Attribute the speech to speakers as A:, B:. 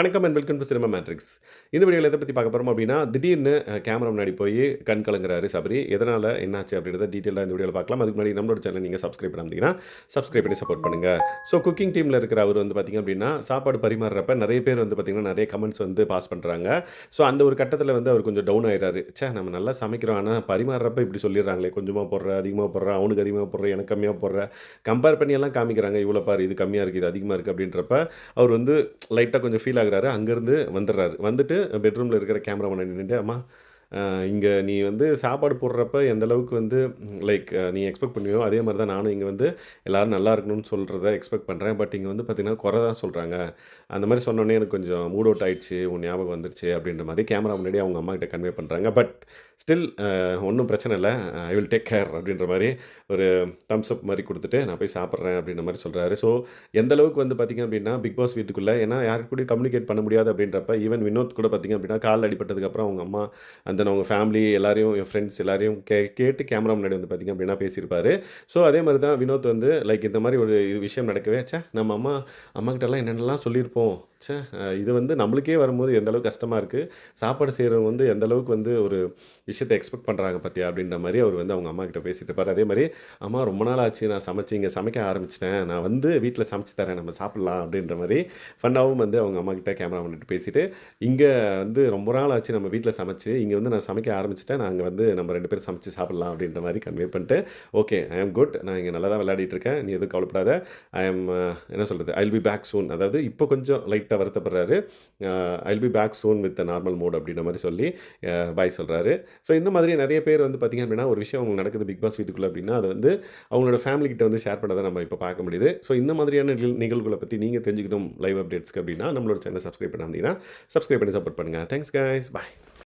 A: வணக்கம் and welcome to cinema matrix இந்த வீடியோவில் எதை பற்றி பார்க்க போகிறோம் அப்படின்னா திடீர்னு கேமரா முன்னாடி போய் கண் கலங்குறாரு சபரி. எதனால் என்னாச்சு அப்படின்றத டீட்டெயிலாக இந்த வீடியோவில் பார்க்கலாம். அதுக்கு முன்னாடி நம்மளோட சேனல் நீங்கள் சப்ஸ்கிரைப் பண்ணாமீங்கன்னா சப்ஸ்கிரைப் பண்ணி சப்போர்ட் பண்ணுங்கள் ஸோ குக்கிங் டீமில் இருக்கிற அவர் வந்து பார்த்திங்க அப்படின்னா சாப்பாடு பரிமாறுறப்ப நிறைய பேர் வந்து பார்த்திங்கன்னா நிறைய கமெண்ட்ஸ் வந்து பாஸ் பண்ணுறாங்க ஸோ அந்த ஒரு கட்டத்தில் வந்து அவர் கொஞ்சம் டவுன் ஆயிடுறாரு. சே நம்ம நல்லா சமைக்கிறோம். ஆனால் பரிமாறுறப்ப இப்படி சொல்லிடுறாங்களே. கொஞ்சமாக போடுற அதிகமாக போடுற அவனுக்கு அதிகமாக போடுற எனக்கு கம்மியாக போடுற. கம்பேர் பண்ணி எல்லாம் காமிக்கிறாங்க. இவ்வளோ பாரு இது கம்மியாக இருக்குது இது அதிகமாக இருக்குது அப்படின்றப்ப அவர் வந்து லைட்டாக கொஞ்சம் ஃபீல் ஆகுறாரு அங்கேருந்து வந்துடுறாரு. வந்துட்டு பெட்ரூமில் இருக்கிற கேமரா நின்றுட்டு அம்மா இங்கே நீ வந்து சாப்பாடு போடுறப்ப எந்த அளவுக்கு வந்து லைக் நீ எக்ஸ்பெக்ட் பண்ணுவியோ அதே மாதிரி தான் நானும் இங்கே வந்து எல்லோரும் நல்லா இருக்கணும்னு சொல்கிறத எக்ஸ்பெக்ட் பண்ணுறேன் பட் இங்கே வந்து பார்த்திங்கன்னா குறை தான் சொல்கிறாங்க அந்த மாதிரி சொன்னோன்னே எனக்கு கொஞ்சம் மூட் அவுட் ஆயிடுச்சு உன் ஞாபகம் வந்துருச்சு அப்படின்ற மாதிரி கேமரா முன்னாடி அவங்க அம்மா கிட்ட கன்வே பண்ணுறாங்க பட் ஸ்டில் ஒன்றும் பிரச்சனை இல்லை. ஐ வில் டேக் கேர் அப்படின்ற மாதிரி ஒரு தம்ஸ் அப் மாதிரி கொடுத்துட்டு நான் போய் சாப்பிட்றேன் அப்படின்ற மாதிரி சொல்கிறாரு ஸோ எந்த அளவுக்கு வந்து பார்த்திங்க அப்படின்னா பிக் பாஸ் வீட்டுக்குள்ளே ஏன்னா யாருக்கு கூட கம்யூனிகேட் பண்ண முடியாது அப்படின்றப்ப ஈவன் வினோத் கூட பார்த்திங்க அப்படின்னா கால் அடிப்பட்டதுக்கப்புறம் அவங்க அம்மா அந்த அவங்க ஃபேமிலி எல்லாரையும் என் ஃப்ரெண்ட்ஸ் எல்லாரையும் கே கேட்டு கேமரா முன்னாடி வந்து பார்த்திங்க அப்படின்னா பேசியிருப்பாரு. ஸோ அதே மாதிரி தான் வினோத் வந்து லைக் இந்த மாதிரி ஒரு இது விஷயம் நடக்கவே ச்சே நம்ம அம்மா அம்மாக்கிட்டலாம் என்னென்னலாம் சொல்லியிருப்போம். ச்சே இது வந்து நம்மளுக்கே வரும்போது எந்த அளவுக்கு கஷ்டமாக இருக்குது சாப்பாடு செய்கிறவங்க வந்து எந்த அளவுக்கு வந்து ஒரு விஷயத்தை எக்ஸ்பெக்ட் பண்ணுறாங்க பார்த்தியா அப்படின்ற மாதிரி அவர் வந்து அவங்க அம்மா கிட்ட பேசிட்டு இருப்பார். அதே மாதிரி அம்மா ரொம்ப நாள் ஆச்சு நான் சமைச்சு இங்கே சமைக்க ஆரம்பிச்சிட்டேன். நான் வந்து வீட்டில் சமைச்சு தரேன் நம்ம சாப்பிட்லாம் அப்படின்ற மாதிரி ஃபன்னாகவும் வந்து அவங்க அம்மா கிட்ட கேமரா பண்ணிட்டு பேசிட்டு இங்கே வந்து ரொம்ப நாள் ஆச்சு நம்ம வீட்டில் சமைச்சு இங்கே வந்து நான் சமைக்க ஆரம்பிச்சிட்டேன். நாங்கள் வந்து நம்ம ரெண்டு பேரும் சமைச்சு சாப்பிட்லாம் அப்படின்ற மாதிரி கன்வே பண்ணிட்டு ஓகே ஐ ஆம் குட் நான் இங்கே நல்லா தான் விளையாடிட்டு இருக்கேன். நீ எதுவும் கவலைப்படாத. ஐ ஆம் uh, என்ன சொல்கிறது ஐ பி பேக் சூன் அதாவது இப்போ கொஞ்சம் லைட்டாக வருத்தப்படுறாரு. I be back soon with normal mode அப்படின்ற மாதிரி சொல்லி uh, பாய் சொல்கிறாரு ஸோ இந்த மாதிரி நிறைய பேர் வந்து பார்த்திங்க அப்படின்னா ஒரு விஷயம் அவங்க நடக்குது பிக் பாஸ் வீட்டுக்குள்ளே அப்படின்னா அது வந்து அவங்களோட ஃபேமிலிக்கிட்ட வந்து ஷேர் பண்ணதை நம்ம இப்போ பார்க்க முடியுது. ஸோ இந்த மாதிரியான நிகழ் நிகழ்வுகளை பற்றி நீங்கள் தெரிஞ்சுக்கணும் லைவ் அப்டேட்ஸ்க்கு அப்படின்னா நம்மளோட சேனல் சப்ஸ்கிரைப் பண்ணாந்தீங்கன்னா சப்ஸ்கிரைப் பண்ணி சப்போர்ட் பண்ணுங்கள் தேங்க்ஸ் கைஸ் பாய்